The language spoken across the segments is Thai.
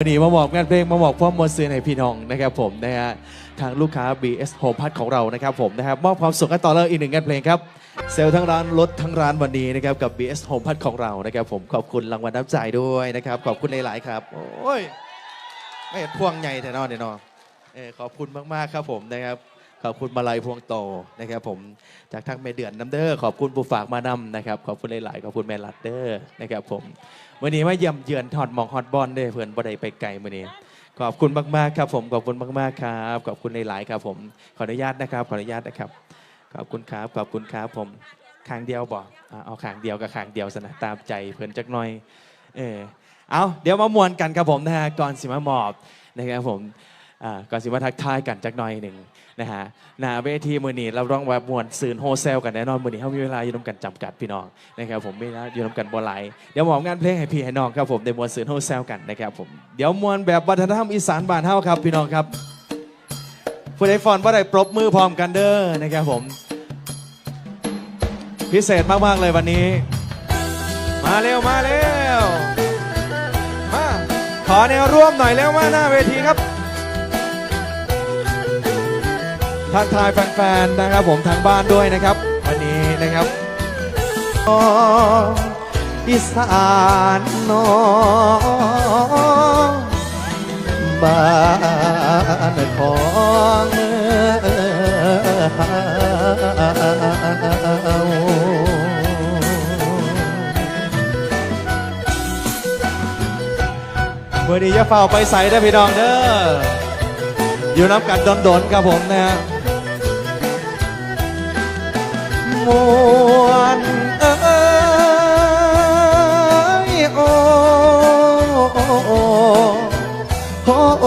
วันนี้มาบอกงานเพลงมาบอกพร้อมมวลซืนให้พี่น้องนะครับผมนะฮะทางลูกค้า BS Home พัทของเรานะครับผมนะครับมอบความสุขให้ต่อเลยอีกหนึ่งงานเพลงครับเซลล์ทั้งร้านรถทั้งร้านวันนี้นะครับกับ BS Home พัทของเรานะครับผมขอบคุณรางวัลน้ำใจด้วยนะครับขอบคุณหลาย ๆ ครับ โอ้ยไม่เห็นพวงใหญ่แต่นอนเดี๋ยวนอนเออขอบคุณมาก ๆ ครับผมนะครับ ขอบคุณมาลัยพวงโตนะครับผมจากทางเมเดือนน้ำเด้อขอบคุณผู้ฝากมานำนะครับขอบคุณหลาย ๆ ขอบคุณแม่ลัดเด้อนะครับผมวันนี้มาเยี่ยมเยือนทอดหมองฮอตบอลด้วยเพื่อนบ่ได้ไปไกลมื่อนี้ ขอบคุณมากๆครับผมขอบคุณมากๆครับขอบคุณหลาย ๆ ครับผมขออนุญาตนะครับขออนุญาตนะครับขอบคุณครับขอบคุณครับผมขางเดียวบอกอ่เอาขางเดียวกับขางเดียวสนะตามใจเพื่อนจักหน่อยเออเอาเดี๋ยวมามวนกันครับผมนะฮะก่อนสิมาหมอบนะครับผมก่อนสิมาทักทายกันจักหน่อยหนึ่ง นะฮะหนาเวทีมือนีเราร้องว่ามวนสื่นโฮเซลกันแน่นอนมือนีเขามีเวลาอยู่ร่วมกันจำกัดพี่น้องนะครับผมมีเวลาอยู่ร่วมกันบ่ไหลเดี๋ยวหมอบงานเพลงให้พี่ให้น้องครับผมในมวลสื่นโฮเซลกันนะครับผมเดี๋ยวมวนแบบวัฒนธรรมอีสานบ้านเฮาครับพี่น้องครับผู้ใดฟอนผู้ใดปรบมือพร้อมกันเด้อนะครับผม พิเศษมากๆเลยวันนี้ มาเร็วมาเร็วมาขอแนวร่วมหน่อยแล้วมาหน้าเวทีครับ ทักทายแฟนๆนะครับผมทางบ้านด้วยนะครับ วันนี้นะครับอีสานน้องบ้านของเราเมื่อนี้จะเฝ้าไปใส่ได้พี่น้องเด้ออยู่น้ำกัดดนๆครับผมนะฮะ วนเอ้ยโอโอโอโอ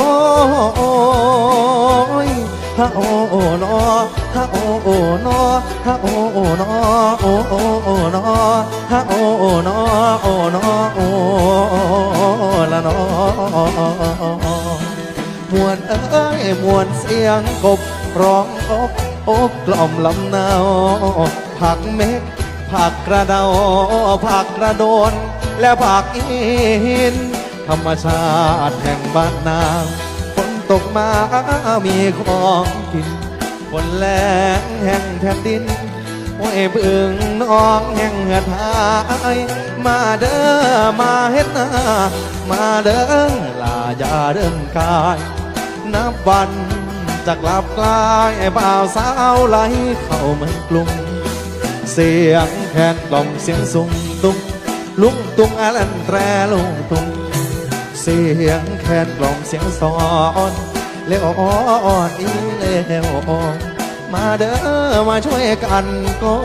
โอยฮะโอโอนอฮะโอโอนอฮะโอโอนอโอโอโอนอฮะโอโอนอโอนอโอละนอมวนเอ้ยมวนเสียงกบร้องอบอบกล่อมลำนาว ผักเม็ด ผักกระเดาผักกระโดน และผักอิน ธรรมชาติแห่งบ้านนาฝนตกมามีของกินฝนแรงแห่งแผ่นดินโอ้ยบึงน้องแห่งเหือดหายมาเด้อมาเฮ็ดนามาเด้อลาอย่าเดินกาย นับวันจากลับกลายไอ้บ่าวสาวไหลเข้าเมืองกรุง เสียงแคนกล่อมเสียงสุงตุ้งลุงตุงอาลันแตรลุงตุงเสียงแคนกล่อมเสียงสอนเลี้ยวอ่อนอีเลี้ยวอ่อมาเด้อมาช่วยกันก่อ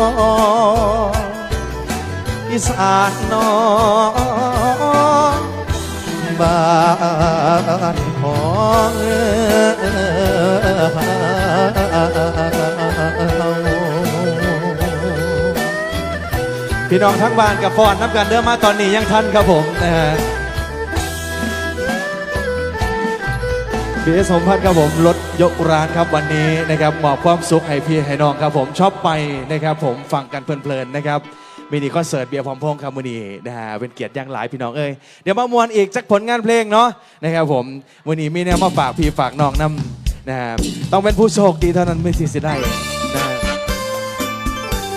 นอีสานน้องบ้านของ พี่น้องทั้งบ้านกับฟอนน้ำกันเดินมาตอนนี้ยังทันครับผมนะฮะพีเอสมพัฒน์ครับผมรถยกร้านครับวันนี้นะครับมอบความสุขให้พี่ให้น้องครับผมชอบไปนะครับผมฟังกันเพลินๆนะครับมินิคอนเสิร์ตเบียร์พร้อมพงษ์ครับมือนี้นะฮะเป็นเกียรติอย่างหลายพี่น้องเอ้ยเดี๋ยวมามวนอีกสักผลงานเพลงเนาะนะครับผมมือนี้มีแนวมาฝากพี่ฝากน้องนำนะฮะต้องเป็นผู้โชคดีเท่านั้นไม่สิสิได้นะฮะ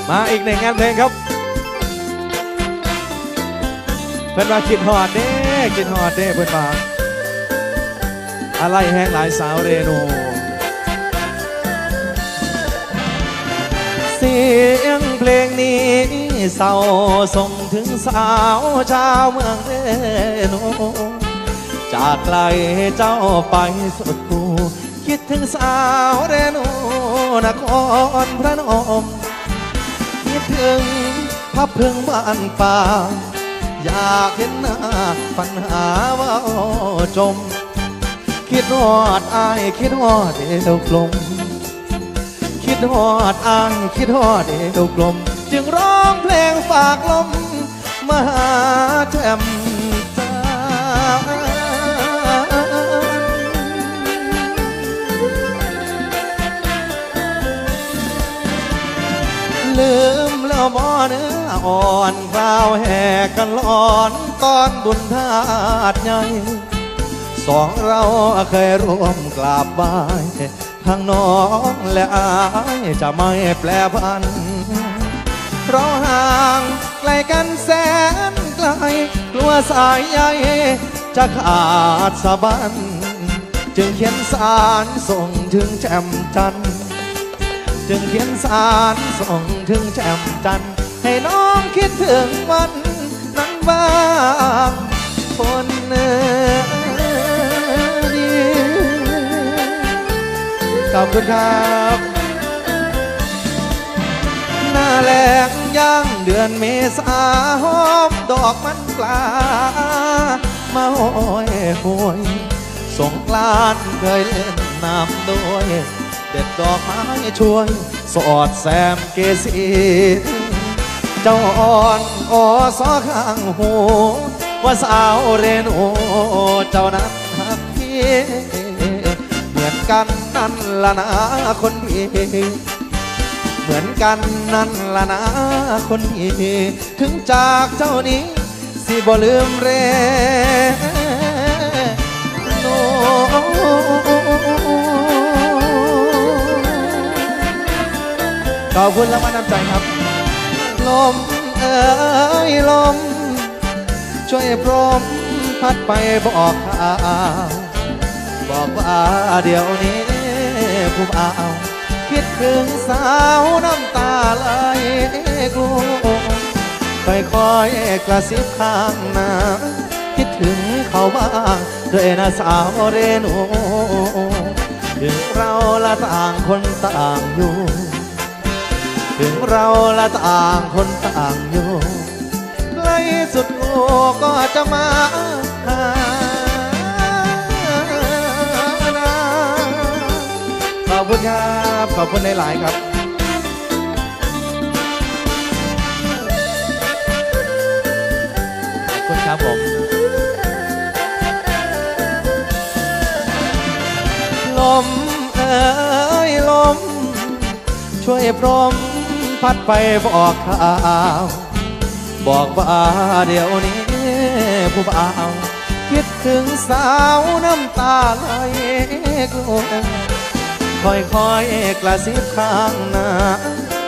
มาอีกหนึ่งงานเพลงครับ พื่อนมาคิดฮอดเด้คิดฮอดเด้เพื่อนมาอะไรแห้งหลายสาวเรนูเสียงเพลงนี้เศร้าส่งถึงสาวชาวเมืองเรนูจากไกลเจ้าไปสุดกูคิดถึงสาวเรนูนครพระนมคิดถึงพับเพึงบ้านป่า อยากเห็นหน้าปัญหาว่าจม คิดฮอดอายคิดฮอดเอวกลม คิดฮอดอายคิดฮอดเอวกลม จึงร้องเพลงฝากลมมาหาแจ่มจ้าลืมแล้วบ่เนื้อ อ่อนคราวแห่กันร้อนตอนบุญธาตุใหญ่สองเราเคยร่วมกราบไหว้ทั้งน้องและอายจะไม่แปรพัน เพราะห่างไกลกันแสนไกล กลัวสายใยจะขาดสะบัน จึงเขียนสารส่งถึงแจ่มจันทร์จึงเขียนสารส่งถึงแจ่มจันทร์ให้น้อง คิดถึงวันนั้นบ้างคนเดีขอบคุณครับ หน้าแรงย่างเดือนเมษาหอมดอกมันปลา มาห้อยหวยสงกรานเคยเล่นน้ำด้วย เด็ดดอกไม้ช่วย สอดแซมเกสี เจ้าอ่อนออสอข้างหูว่าสาวเรนูเจ้านั้นหักพี่เหมือนกันนั่นละนะคนพี่เหมือนกันนั่นละนะคนนี้ถึงจากเจ้านี้ สิบ่ลืมเรโนขอบคุณและมานำใจครับ ลมเอ้ยลม ช่วยพรมพัดไปบอกข่าวบอกว่าเดี๋ยวนี้ผู้บ่าคิดถึงสาวน้ำตาไหลกลัวค่อยกระซิบข้างน้าคิดถึงเขาบ้างด้วยนะสาวเรนูถึงเราละต่างคนต่างอยู่ ถึงเราละต่างคนต่างอยู่ใกล้สุดโลกก็จะมาหาขอบคุณครับขอบคุณหลาย ๆ ครับขอบคุณครับผมลมเอ้ยลม ช่วยพรม พัดไปบอกข่าวบอกว่าเดี๋ยวนี้ผู้บ่าวคิดถึงสาวน้ำตาไหลกลัวค่อยๆกระซิบข้างหน้า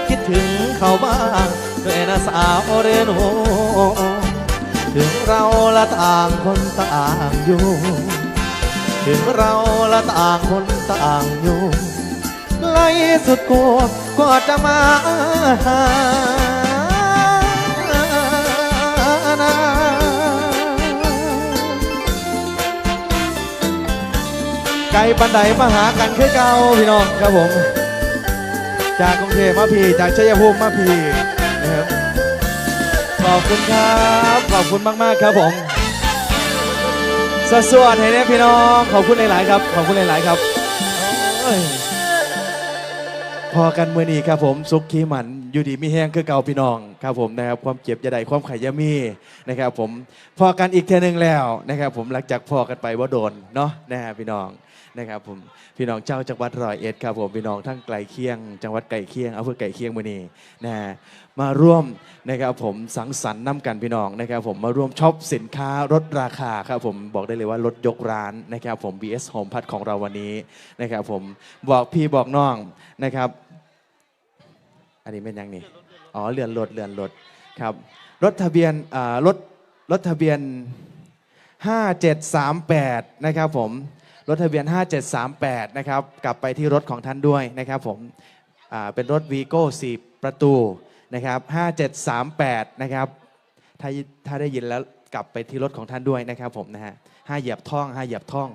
คิดถึงเขาบ้างด้วยนะสาวเรนูถึงเราละต่างคนต่างอยู่ ถึงเราละต่างคนต่างอยู่ สุดกก็จะมาหาไกลปันไดมาหากันคือเก่าพี่น้องครับผม จากกรุงเทพมาพี่จากชัยภูมิมาพี่นะครับขอบคุณครับ ขอบคุณมาก ๆ ครับผมสสวดให้เนี่ยพี่น้อง ขอบคุณหลาย ๆ ครับ ขอบคุณหลาย ๆ ครับ พอกันมือนี้ครับผมซุกขี้หมันอยู่ดีมีแห้งคือเก่าพี่น้องครับผมนะครับความเจ็บยาใดความไข่ยามีนะครับผมพอกันอีกเทอนึงแล้วนะครับผมหลังจากพอกันไปว่าโดนเนาะนะฮะพี่น้อง นะครับผมพี่น้องเจ้าจังหวัดร้อยเอ็ดครับผมพี่น้องทั้งไกลเคียง จังหวัดไกลเคียงอำเภอไกลเคียงมือนี้นะฮะมาร่วมนะครับผมสังสรรค์น้ำกันพี่น้องนะครับผมมาร่วมช็อปสินค้าลดราคาครับผมบอกได้เลยว่าลดยกร้านนะครับผม BS Home พัดของเราวันนี้นะครับผมบอกพี่บอกน้องนะครับ อันนี้เป็นยังนี่อ๋อเรือนรถเรือนรถครับรถทะเบียนอ่ารถรถทะเบียน 5738 นะครับผม รถทะเบียน 5738 นะครับ กลับไปที่รถของท่านด้วยนะครับผมเป็นรถวีโก้4ประตูนะครับ 5738 นะครับ ถ้าถ้าได้ยินแล้วกลับไปที่รถของท่านด้วยนะครับผมนะฮะห้าเหยียบท่องห้าเหยียบท่อง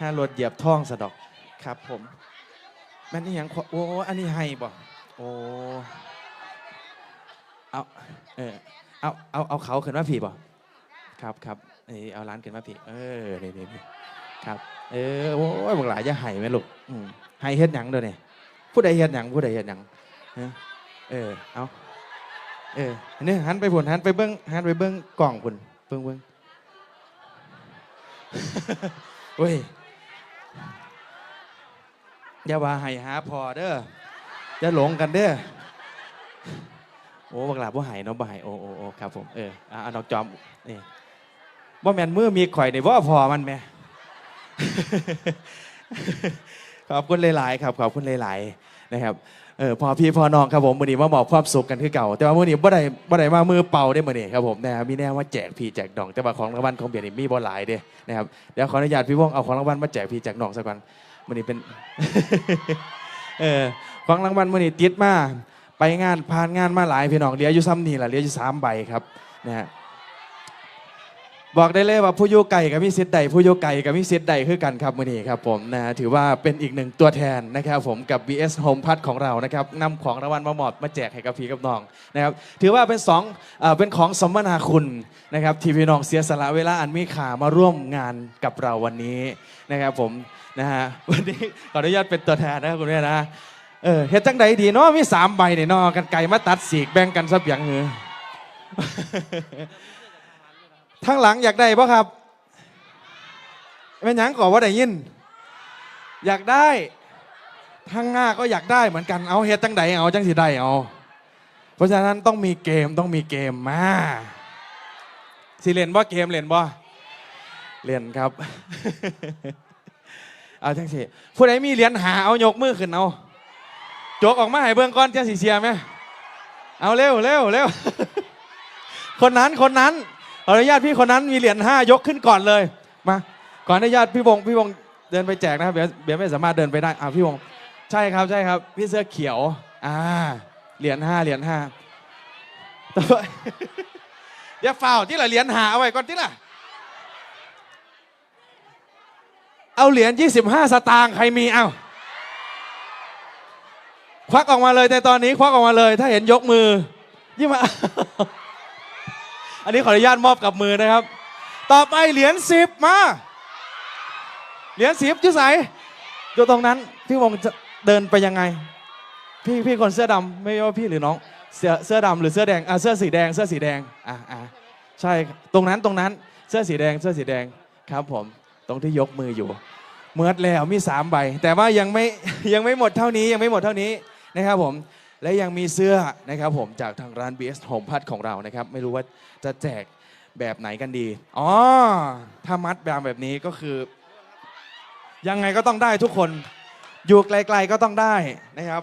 ห้ารถเหยียบท่องสะดอกครับผมแม่นอี่ยังโอ้อันนี้ให้บ่โอ้เอาเออเอาเอาเอาเขาขึ้นมาผีบ่ครับครับ นี่เอาร้านขึ้นมาพี่เออนี่นี่นี่ครับ เออโอ้ยบอกหลายจะไห้ไหมลูกอืมไห้เฮ็ดหยังเด้อเนี่ยผู้ใดเฮ็ดหยังผู้ใดเฮ็ดหยังเออเอาเออนี่หันไปผลหันไปเบิ้งหันไปเบิ้งกล่องคุณเบิ้งเบิ้งเว้ยอย่าว่าให้หาพอเด้ออย่าหลงกันเด้อโอ้บักหลาบ่ใหายเนาะบ่หายโอ้โอ้โอ้ครับผมเอออะเอานอกจอมนี่ ว่าแมนมือมีข่อยในว่าพอมันแหม่ขอบคุณหลายๆครับขอบคุณหลายๆนะครับเออพอพี่พอน้องครับผมมื่อนี้มาบอกความสุขกันคือเก่า แต่ว่ามื่อนี้บ่ได้บ่ได้มามือเป่าได้มื่อนี้ครับผมนะครับมีแน่ว่าแจกพี่แจกดอง แต่ว่าของรางวัลของเบียร์นี่มีบ่หลายเด้นะครับเดี๋ยวขออนุญาตพี่วงเอาของรางวัลมาแจกพี่แจกน้องสักก่อนมื่อนี้เป็นเออของรางวัลมื่อนี้ติดมาไปงานผ่านงานมาหลายพี่น้องเหลี้ยอยู่ซ้ำนี่แหละเหลี้ยอยู่สามใบครับนะฮะ บอกได้เลยว่าผู้โยไก่กับมิสิทธิ์ใดผู้โยไก่กับมิสิทธิ์ใดคือกันครับมือนี้ครับผมนะถือว่าเป็นอีกหนึ่งตัวแทนนะครับผมกับ BS Home p a d ของเรานะครับนำของรางวัลมาหมอบมาแจกให้กับพี่กับน้องนะครับถือว่าเป็นสองเอ่อเป็นของสมนาคุณนะครับที่พี่น้องเสียสละเวลาอันมีค่ามาร่วมงานกับเราวันนี้นะครับผมนะฮะวันนี้ขออนุญาตเป็นตัวแทนนะครับคุณแม่นะเออเฮ็ดจังใดดีเนาะมีสามใบเนี่ยเนาะกันไก่มาตัดสีกแบ่งกันสับอย่างเงือ ทั้งหลังอยากได้ปะครับเป็นยังก่อนว่าได้ยิน อยากได้ทั้งหน้าก็อยากได้เหมือนกันเอาเฮ็ดจังใดเอาจังสิได้เอา เพราะฉะนั้นต้องมีเกมต้องมีเกมมาสิเล่นบ่เกมเล่นบ่เล่นครับเอาจังสิผู้ใดมีเหรียญหาเอายกมือขึ้นเอาจกออกมาให้เบื้องก้อนเจ้าสีเสียไหมเอาเร็วเร็วเร็วคนนั้นคนนั้น ออนุญาตพี่คนนั้นมีเหรียญห้ายกขึ้นก่อนเลยมาขออนุญาตพี่วงพี่วงเดินไปแจกนะครับเบียร์เบียร์ไม่สามารถเดินไปได้อ่าพี่วงใช่ครับใช่ครับ พี่เสื้อเขียวอ่าเหรียญห้าเหรียญห้าต่อไปอย่าฝ่าวที่ละเหรียญหาเอาไว้ก่อนที่ละเอาเหรียญ25 สตางค์ใครมีเอาควักออกมาเลยแต่ตอนนี้ควักออกมาเลย ถ้าเห็นยกมือยี่มา อันนี้ขออนุญาตมอบกับมือนะครับ ต่อไปเหรียญสิบมา เหรียญสิบจุใสอยู่ตรงนั้น พี่วงจะเดินไปยังไง พี่พี่คนเสื้อดำไม่ว่าพี่หรือน้อง เสื้อเสื้อดำหรือเสื้อแดงอะเสื้อสีแดง เสื้อสีแดงอะอะใช่ตรงนั้นตรงนั้นเสื้อสีแดงเสื้อสีแดงครับผมตรงที่ยกมืออยู่เมื่อแล้วมีสามใบ แต่ว่ายังไม่ยังไม่หมดเท่านี้ยังไม่หมดเท่านี้นะครับผม และยังมีเสื้อนะครับผมจากทางร้าน BS Home p a d ของเรานะครับ ไม่รู้ว่าจะแจกแบบไหนกันดี อ๋อ ถ้ามัดแบบแบบนี้ก็คือ ยังไงก็ต้องได้ทุกคน อยู่ไกลๆก็ต้องได้นะครับ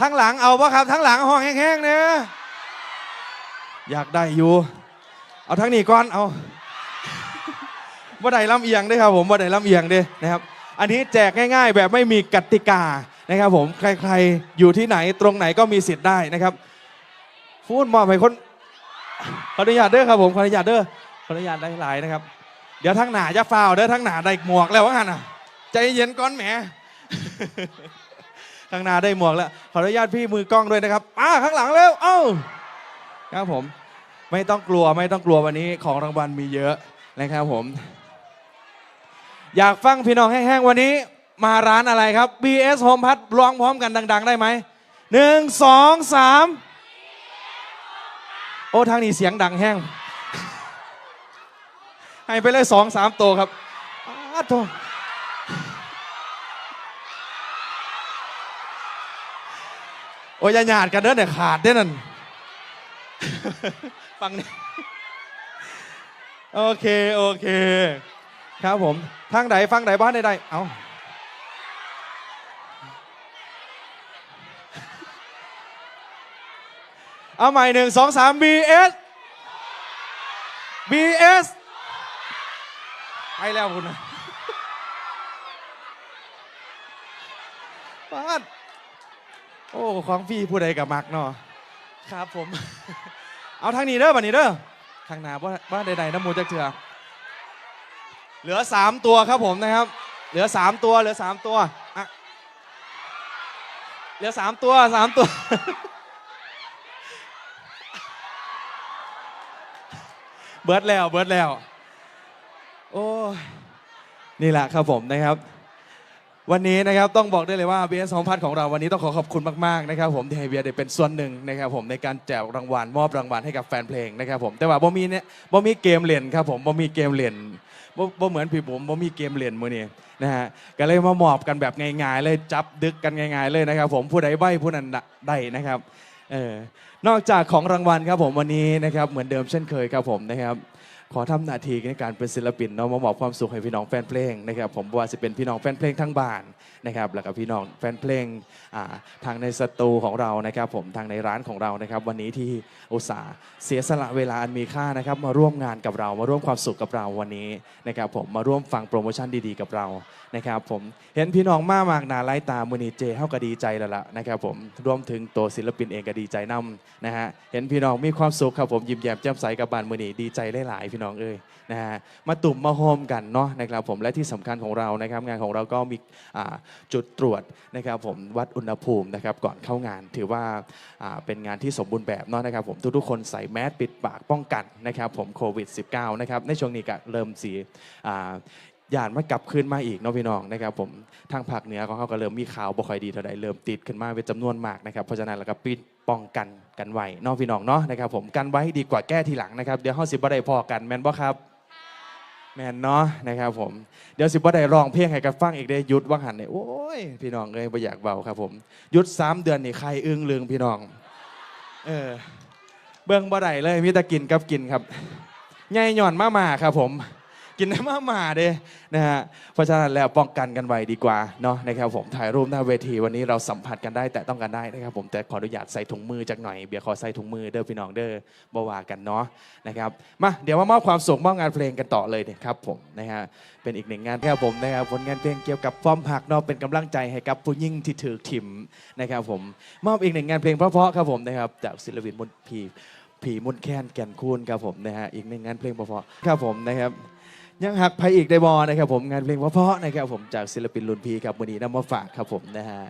ทั้งหลังเอาปะครับ ทั้งหลังห้องแห้งๆเนี่ยอยากได้อยู่ เอาทั้งนี้ก่อน เอาบ่ได้ลำเอียงด้วยครับผมบ่ได้ลำเอียงด้วยนะครับ อันนี้แจกง่าย ๆ แบบไม่มีกติกา นะครับผมใครๆอยู่ที่ไหนตรงไหนก็มีสิทธิ์ได้นะครับพูดมอบให้คนขออนุญาตเด้อครับผมขออนุญาตเด้อขออนุญาตได้หลายนะครับ เดี๋ยวทั้งหนาจะฟาวเด้อทั้งหนาได้หมวกแล้วว่างันอะใจเย็นก่อนแหมข้างหน้าได้หมวกแล้ว ขออนุญาตพี่มือกล้องด้วยนะครับอ่าข้างหลังเร็วเอ้าครับผม ไม่ต้องกลัวไม่ต้องกลัววันนี้ของรางวัลมีเยอะนะครับผม อยากฟังพี่น้องแห้งๆวันนี้ มาร้านอะไรครับ BS Home พัดร้องพร้อมกันดัง ๆ ได้ไหมหนึ่งสองสามโอ้ทางนี้เสียงดังแห้ง ให้ไปเลยสองสามตัวครับอาวโถโอ้ยย่าหยาดกันเด้อเนี่ยขาดเด้นั่นฟังนี่โอเค โอเค ครับผมทางไหนฟังไหนบ้านใดๆเอา เอาใหม่หนึ่งสองสาม BS BS ไปแล้วคุณนะปาดโอ้ของพี่ผู้ใดกับมักเนาะครับผม เอาทางนี้เด้อบันนี้เด้อข้างหนาว่าบ้านใดๆน้ำมูจักเถื่อเหลือสามตัวครับผมนะครับ เหลือสามตัว เหลือสามตัวเหลือสามตัวสามตัว บิร์ดแล้วเบิร์ดแล้ว โอ้นี่แหละครับผมนะครับ วันนี้นะครับต้องบอกได้เลยว่า BS 2พันของเราวันนี้ต้องขอขอบคุณมากๆนะครับ ผมที่ให้เบียร์ได้เป็นส่วนหนึ่งนะครับ ผมในการแจกรางวัลมอบรางวัลให้กับแฟนเพลงนะครับ ผมแต่ว่าบ่มีเนี่ยบ่มีเกมเล่นครับ ผมบ่มีเกมเล่นบ่บ่เหมือนพี่ผมบ่มีเกมเล่นมือนี้นะฮะก็เลยมามอบกันแบบง่ายๆเลยจับดึกกันง่าย ๆเลยนะครับ ผมผู้ใดใบผู้นั้นได้นะครับ เออนอกจากของรางวัลครับผมวันนี้นะครับเหมือนเดิมเช่นเคยครับผมนะครับ ขอทำหน้าที่ในการเป็นศิลปินเนาะมามอบความสุขให้พี่น้องแฟนเพลงนะครับผมว่าจะเป็นพี่น้องแฟนเพลงทั้งบ้านนะครับแล้วก็พี่น้องแฟนเพลงทางในสตูของเรานะครับผมทางในร้านของเรานะครับ วันนี้ที่อุตส่าห์เสียสละเวลาอันมีค่านะครับมาร่วมงานกับเรามาร่วมความสุขกับเราวันนี้นะครับผมมาร่วมฟังโปรโมชั่นดีๆกับเรานะครับผมเห็นพี่น้องมากมากนาไล่ตามือนีเจเฮาก็ดีใจแล้วล่ะนะครับผมรวมถึงตัวศิลปินเองก็ดีใจนํนะฮะเห็นพี่น้องมีความสุขครับผมยิ้มแย้มแจ่มใสกับบานมือนีดีใจหลายๆพี่น้องเอ้ยนะฮะมาตุ่มมาโฮมกันเนาะนะครับผมและที่สำคัญของเรานะครับงานของเราก็มีจุดตรวจนะครับผมวัดอุณหภูมินะครับก่อนเข้างานถือว่าเป็นงานที่สมบูรณ์แบบเนาะนะครับผมทุกๆคนใส่แมสปิดปากป้องกันนะครับผมโควิด -19 นะครับในช่วงนี้ก็เริ่มสี ยานมันกลับคืนมาอีกเนาะพี่น้องนะครับผมทางภาคเหนือของเขาก็เริ่มมีข่าวบ่ค่อยดีเท่าใดเริ่มติดขึ้นมาเป็นจำนวนมากนะครับเพราะฉะนั้นเราก็ปิดป้องกันกันไว้เนาะพี่น้องเนาะนะครับผมกันไว้ดีกว่าแก้ทีหลังนะครับเดี๋ยวเฮาสิบ่ได้พอกันแม่นบ่ครับแมนเนาะนะครับผมเดี๋ยวสิบ่ได้ร้องเพลงให้กันฟังอีกได้ยุดว่างหันเนี่ยโอ้ยพี่น้องเอ้ยบ่อยากเบาครับผมยุดสามเดือนนี่ใครอึ้งลึงพี่น้องเออเบิ่งบ่ได้เลยมีแต่กินกับกินครับใหญ่หย่อนมามาครับผม กินน้ำมาหมาเด้นะฮะเพราะฉะนั้นแล้วป้องกันกันไว้ดีกว่าเนาะนะครับผมถ่ายรูปหน้าเวทีวันนี้เราสัมผัสกันได้แต่ต้องกันได้นะครับผมแต่ขออนุญาตใส่ถุงมือจากหน่อยเบียร์ขอใส่ถุงมือเด้อพี่น้องเด้อบ่ว่ากันเนาะนะครับมาเดี๋ยวมามอบความสุขมอบงานเพลงกันต่อเลยนะครับผมนะฮะเป็นอีกหนึ่งงานครับผมนะครับผลงานเพลงเกี่ยวกับฟอร์มหักเนาะเป็นกำลังใจให้กับผู้ยิ่งที่ถือถิ่มนะครับผมมอบอีกหนึ่งงานเพลงเพราะๆครับผมนะครับจากศิลปินมุนพีผีมุนแค้นแก่นคูนครับผมนะฮะอีกหนึ่งงานเพลงเพราะๆครับผมนะครับ ยังหักไปอีกได้บอนะครับผมงานเพลงเพราะๆนะครับผมจากศิลปินรุ่นพี่ครับวันนี้นำมาฝากครับผมนะฮะ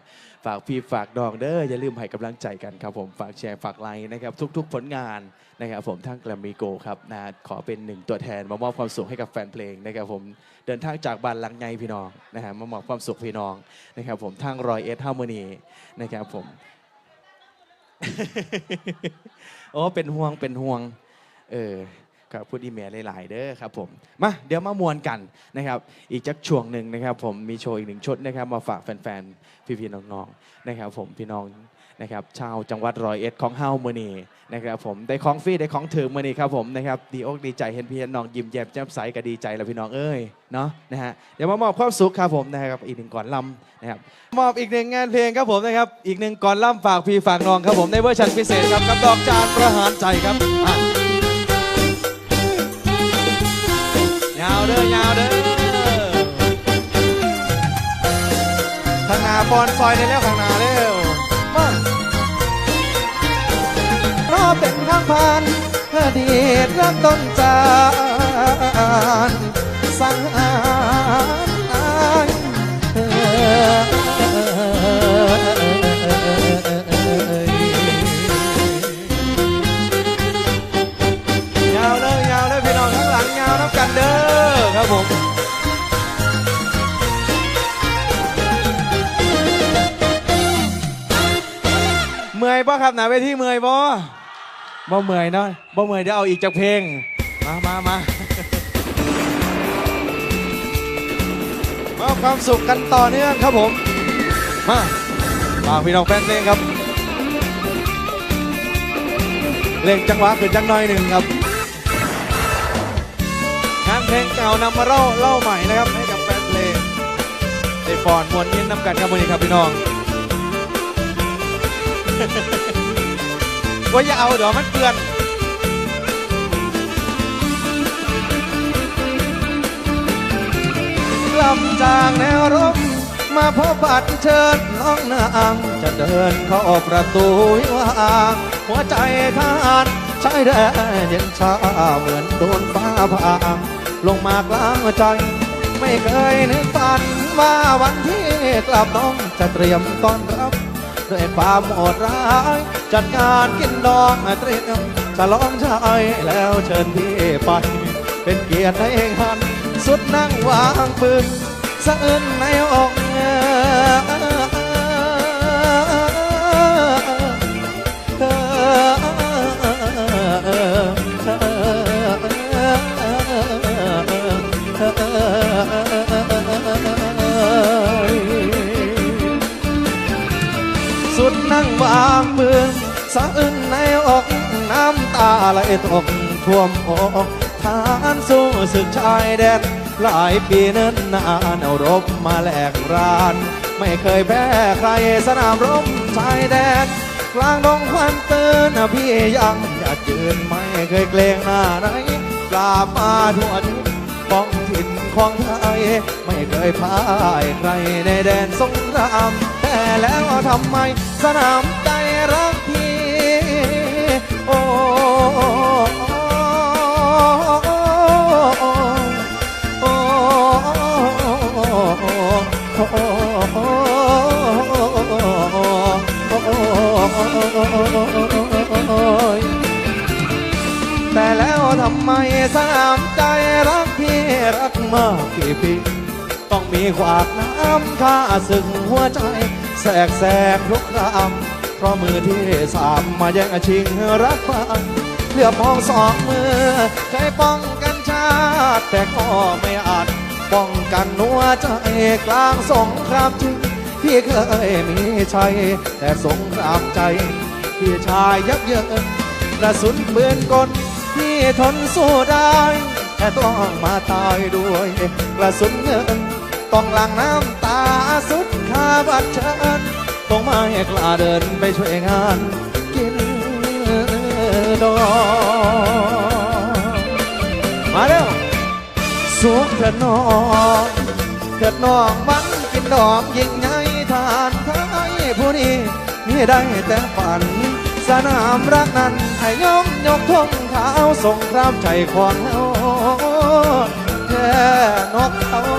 ฝากพี่ฝากดองเด้ออย่าลืมให้กำลังใจกันครับผมฝากแชร์ฝากไลค์นะครับทุก ๆ ผลงานนะครับผมทั้งแกรมมี่โกครับนะขอเป็นหนึ่งตัวแทนมามอบความสุขให้กับแฟนเพลงนะครับผมเดินทางจากบ้านหลังไงพี่น้องนะฮะมามอบความสุขพี่น้องนะครับผมทางรอยเอสฮาร์โมนีนะครับผมโอ้เป็นห่วงเป็นห่วงเออ ครับพูดอีเมลหลาย ๆ เด้อครับผมมาเดี๋ยวมามวนกันนะครับ อีกจักช่วงหนึ่งนะครับ ผมมีโชว์อีกหนึ่งชุดนะครับ มาฝากแฟนๆพี่ๆน้องๆนะครับ ผมพี่น้องนะครับชาวจังหวัดร้อยเอ็ดของเฮามือนีนะครับผมได้ของฟรีได้ของถึงมือนีครับผมนะครับดีอกดีใจเห็นพี่เห็นน้องยิ้มแย้มแจ่มใสก็ดีใจแล้วพี่น้องเอ้ยเนาะนะฮะเดี๋ยวมามอบความสุขครับผมนะครับอีกหนึ่งก่อนลำนะครับมอบอีกหนึ่งงานเพลงครับผมนะครับอีกหนึ่งก่อนลำฝากพี่ฝากน้องครับผมในเวอร์ชันพิเศษครับกับดอกจานประหารใจครับาวเด้อยาวเด้อข้างหน้าปอนซอยในแล้วข้างหน้าเร็วมาเพราะเป็นทางผ่านอดีตรักต้นจานสังอา ผม เมื่อยป่ะครับหนาเวทีเมื่อยป่ะบ่เมื่อยเนาะบ่เมื่อยเดี๋ยวเอาอีกจากเพลง มามามามาความสุขกันต่อเนื่องครับผม มาฝากพี่น้องแฟนเพลงครับเล่งจังหวะขึ้นจังหน่อยหนึ่งครับ เก่านำมาเล่าเล่าใหม่นะครับให้กับแฟนเพลงได้ฟอนมวนเย็นนำกันครับวันนี้ครับพี่น้องว่าอย่าเอาเดี๋ยวมันเปื่อนกลับจากแนวรบมาพบบัตรเชิญน้องนางจะเดินเข้าประตูวิวางหัวใจขาดใช้แดนเย็นชาเหมือนโดนฟ้าผ่า ลงมากลางใจ ไม่เคยนึกฝันว่าวันที่กลับน้องจะเตรียมต้อนรับด้วยความโหดร้าย จัดงานกินดองเตรียมฉลองชายแล้วเชิญพี่ไป เป็นเกียรติให้หัน สุดนั่งวางปืนสะอื้นในอกเง วางปืนสะอื้นในออกน้ำตาไหลตกท่วมอกทารสู้ศึกชายแดนหลายปีเนิ่นนานเอารบมาแหลกราน ไม่เคยแพ้ใครสนามรบชายแดนกลางดงควันเตือนพี่ยังอยากยืนไม่เคยเกรงหน้าไหนกลับมาทั่วทุกป้องถิ่นของไทยไม่เคยพ่ายใครในแดนสงคราม แต่แล้วทำไมสนามใจรักพี่โอ้โอ้แต่แล้วทำไมสนามใจรักพี่รักมากกี่ปีต้องมีขวากน้ำข้าศึกหัวใจ แสกแสกทุกครามเพราะมือที่สามมาแย่งชิงรักฟังเหลือบมองสองมือใจป้องกันชาติแต่ก็ไม่อาจป้องกันหัวใจกลางสงครามจริงพี่เคยมีชัยแต่สงครามใจ พี่ชายยับเยินกระสุนปืนกลพี่ทนสู้ได้ แต่ต้องมาตายด้วยกระสุนเงิน ต้องหลังน้ำตาสุดคาบัดเชิญต้องไม่กลาเดินไปช่วยงานกินดอกมาเร็วสุขเถิดน้องเถิดน้องมันกินดอกยิ่งใหญ่ทานไทยผู้นี้มีได้แต่ฝัน สนามรักนั้นให้ยกยกทงเท้าสงครามใจของเฮาแค่นกเขา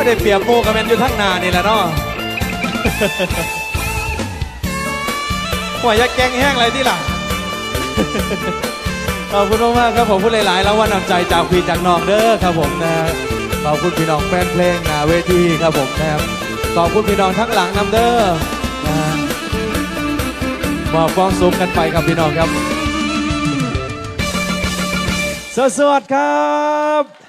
โอ้ยได้เปรียบโมกับแมนอยู่ทั้งนานี่แหละเนาะหัวยักแกงแห้งอะไรที่ล่ะขอบคุณมากๆครับผมพูดหลายๆแล้ววันนำใจจากพี่จากน้องเด้อครับผมนะขอบคุณพี่น้องแฟนเพลงนาเวทีครับผมนะครับขอบคุณพี่น้องทั้งหลังนำเด้อนะมอบความสุขกันไปครับพี่น้องครับ สวัสดีครับ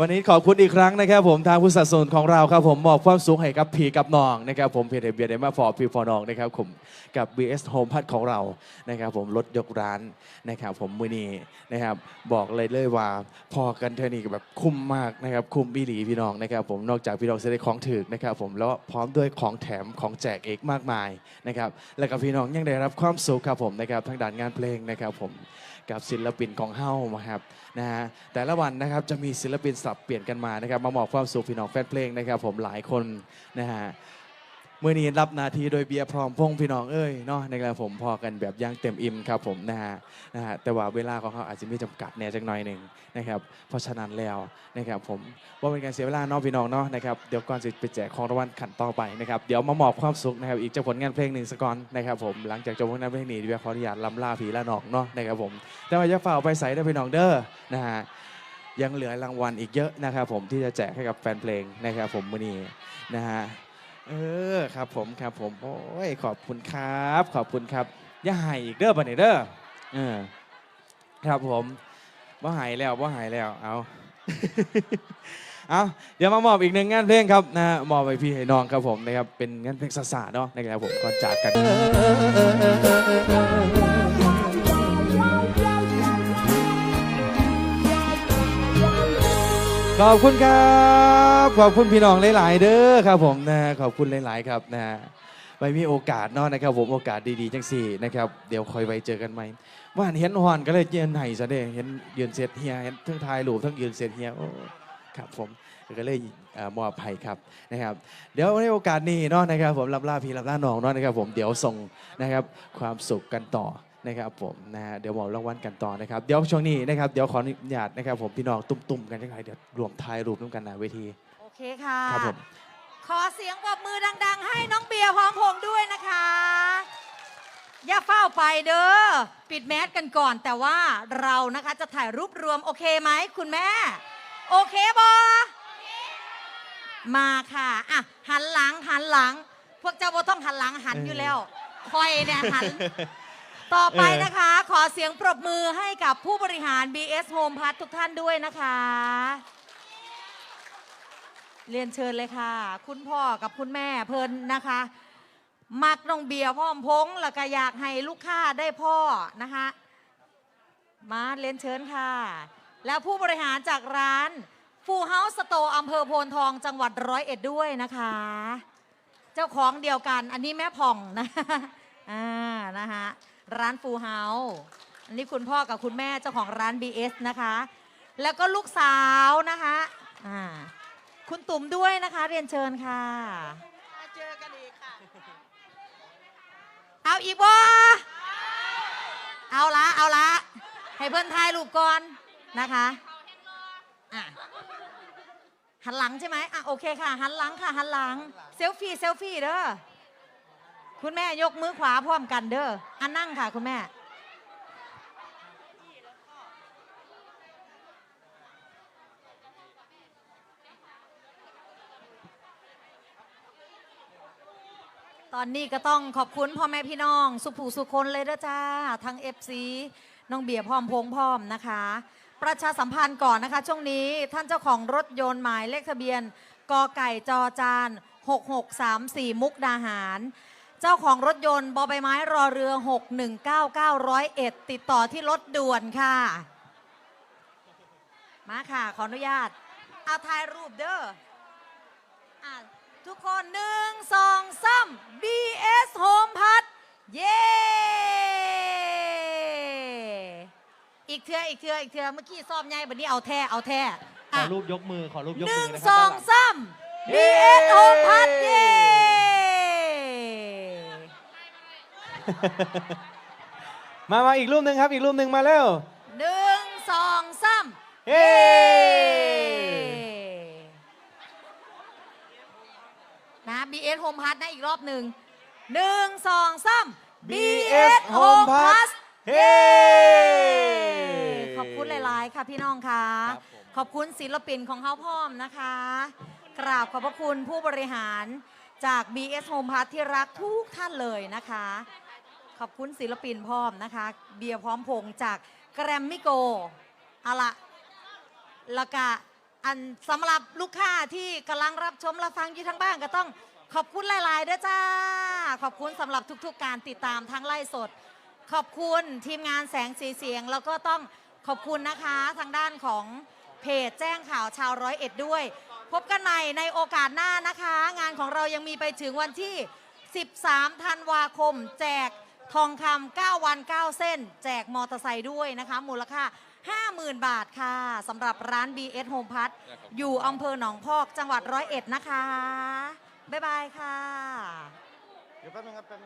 วันนี้ขอบคุณอีกครั้งนะครับผมทางผู้สนับสนุนของเราครับผมมอบความสุขให้กับพีกับน้องนะครับผมเพียรเบียร์เดมาฟอร์พีฟอร์น้องนะครับผมกับ BS Home พัดของเรานะครับผมรถยกร้านนะครับผมมือนี้นะครับบอกเลยเลยว่าพอกันเทอนี่แบบคุ้มมากนะครับคุ้มบิหลีพี่น้องนะครับผมนอกจากพี่น้องจะได้ของถึกนะครับผมแล้วพร้อมด้วยของแถมของแจกเอกมากมายนะครับและกับพี่น้องยังได้รับความสุขครับผมนะครับทางด้านงานเพลงนะครับผม กับศิลปินของเฮ้ามาครับนะฮะแต่ละวันนะครับจะมีศิลปินสับเปลี่ยนกันมานะครับมามอบความสุขพี่น้องแฟนเพลงนะครับ ผมหลายคนนะฮะ มื่อนี้รับนาทีโดยเบียร์พร้อมพงพี่น้องเอ้ยเนาะในะครับผมพอกันแบบอยังเต็มอิ่มครับผมนะฮะนะฮะแต่ว่าเวลาของเขาอาจจะมีจำกัดแน่จักหน่อยหนึ่งนะครับเพราะฉะนั้นแล้วนะครับผมว่าเป็นการเสียเวลาเนาะพี่น้องเนาะนะครับเดี๋ยวก่อนจะไปแจกของรางวัลขันต่อไปนะครับเดี๋ยวมามอบความสุขนะครับอีกจากผลงานเพลงหนึ่งสกอนนะครับผมหลังจากจบผลงานเพลงนี้เบียร์ขออนุญาตลำลาผีละนองเนาะนะครับผมแต่ว่าจะฝ่าเอาไปใส่ได้พี่น้องเด้อนะฮะยังเหลือรางวัลอีกเยอะนะครับผมที่จะแจกให้กับแฟนเพลงนะครับผมมื่อนี้นะฮะ เออครับผมครับผมโอ้ยขอบคุณครับ ขอบคุณครับอย่าหายอีกเด้อบันนี้เด้อเออครับผมว่าหายแล้วว่าหายแล้วเอาเอาเดี๋ยวมามอบอีกหนึ่งงานเพลงครับนะฮะมอบไปพี่ให้น้องครับผมนะครับเป็นงานเพลงสาๆเนาะนะครับผมก่อนจากกัน ขอบคุณครับ ขอบคุณพี่น้องหลาย ๆ เด้อครับผมนะขอบคุณหลาย ๆ ครับนะไว้มีโอกาสเนาะนะครับ ผมโอกาสดีๆจังสี่นะครับเดี๋ยวคอยไว้เจอกันไหมว่าเห็นหอนก็เลยยืนไห้ซะเด้เห็นยืนเสร็จเฮียเห็นทั้งทายหลูทั้งยืนเสร็จเฮียโอ้ครับผมก็เลยอ่อมอบให้ครับนะครับ เดี๋ยวในโอกาสนี้เนาะนะครับ ผมรับลาพี่รับลาน้องเนาะนะครับ ผมเดี๋ยวส่งนะครับความสุขกันต่อ นะครับผมนะฮะเดี๋ยวบอกรางวัลกันต่อนะครับ เดี๋ยวช่วงนี้นะครับเดี๋ยวขออนุญาตนะครับผมพี่น้องตุ้มๆกันจังไรเดี๋ยวรวมทายรูปน้ำกันหนาเวทีโอเคค่ะครับผมขอเสียงปรบมือดัง ๆ ให้น้องเบียร์พร้อมพงษ์ด้วยนะคะ อย่าเฝ้าไปเด้อปิดแมสกันก่อน แต่ว่าเรานะคะจะถ่ายรูปรวมโอเคไหมคุณแม่ โอเคบอมาค่ะอะหันหลังหันหลัง พวกเจ้าบ่ต้องหันหลังหันอยู่แล้วคอยเนี่ยหัน ต่อไปนะคะ ขอเสียงปรบมือให้กับผู้บริหาร BS Home p a s ทุกท่านด้วยนะคะ เรียนเชิญเลยค่ะ คุณพ่อกับคุณแม่เพลินนะคะ มักน้องเบียร์พ่อมพงษ์แล้วก็อยากให้ลูกค้าได้พ่อนะคะ มาเรียนเชิญค่ะ แล้วผู้บริหารจากร้านฟูเฮาส์สโตอำเภอโพนทองจังหวัดร้อยเอ็ดด้วยนะคะ เจ้าของเดียวกัน อันนี้แม่ผ่องนะอ่านะคะ ร้านฟูเฮาส์อันนี้คุณพ่อกับคุณแม่เจ้าของร้าน BS นะคะ แล้วก็ลูกสาวนะคะอ่าคุณตุ๋มด้วยนะคะ เรียนเชิญค่ะมาเจอกันอีกค่ะ เอาอีกบ่เอาละเอาละให้เพื่อนถ่ายรูปก่อนนะคะอะหันหลังใช่ไหมอะโอเคค่ะ หันหลังค่ะ หันหลัง เซลฟี่ เซลฟี่เด้อ คุณแม่ยกมือขวาพร้อมกันเด้ออันนั่งค่ะ คุณแม่ ตอนนี้ก็ต้องขอบคุณพ่อแม่พี่น้อง สุภูสุคนเลยเด้อจ้า ทั้ง FC น้องเบียร์พร้อมพงพร้อมนะคะ ประชาสัมพันธ์ก่อนนะคะ ช่วงนี้ท่านเจ้าของรถยนต์หมายเลขทะเบียนกไก่จอจาน 6634 มุกดาหาร เจ้าของรถยนต์บอใบไม้รอเรือ 619901 ติดต่อที่รถด่วนค่ะ มาค่ะ ขออนุญาต เอาถ่ายรูปเด้ออะทุกคนหนึ่งสองสาม BS Home พัดเย้อีกเทืออีกเทืออีกเทือเมื่อกี้ซ้อมใหญ่บันนี้เอาแท้เอาแท้ขอะอรูปยกมือขอรูปยกหมืนึ่องนะคสรัองด้านหลัสาม BS Home พัดเย้ มามาอีกรูปหนึ่งครับ อีกรูปหนึ่งมาเร็วหนึ่งสองสามเฮ้นะ BS Home Plus นะอีกรอบหนึ่งหนึ่งสองสาม BS Home Plus เฮ้ขอบคุณหลาย ๆ ค่ะพี่น้องค่ะครับผมขอบคุณศิลปินของเขาพร้อมนะคะ กราบขอบพระคุณผู้บริหารจาก BS Home Plus ที่รักทุกท่านเลยนะคะ ขอบคุณศิลปินพร้อมนะคะ เบียร์พร้อมพงษ์จากแกรมมิโกเอาละแล้วก็อันสำหรับลูกค้าที่กำลังรับชมรับฟังอยู่ทั้งบ้านก็ต้องขอบคุณหลายๆด้วยจ้า ขอบคุณสำหรับทุกๆ การติดตามทั้งไล่สด ขอบคุณทีมงานแสงสีเสียง แล้วก็ต้องขอบคุณนะคะทางด้านของเพจแจ้งข่าวชาวร้อยเอ็ดด้วย พบกันใหม่ในโอกาสหน้านะคะ งานของเรายังมีไปถึงวันที่ 13 ธันวาคม แจก ทองคำ9วัน 9 เส้น แจกมอเตอร์ไซค์ด้วยนะคะ มูลค่า 50,000 บาทค่ะสำหรับร้าน BS Home p a s อยู่อำเภอหนองพอกจังหวัดร้อยเอ็ดนะคะ บ๊ายบายค่ะ เดี๋ยวแป๊บนึงครับ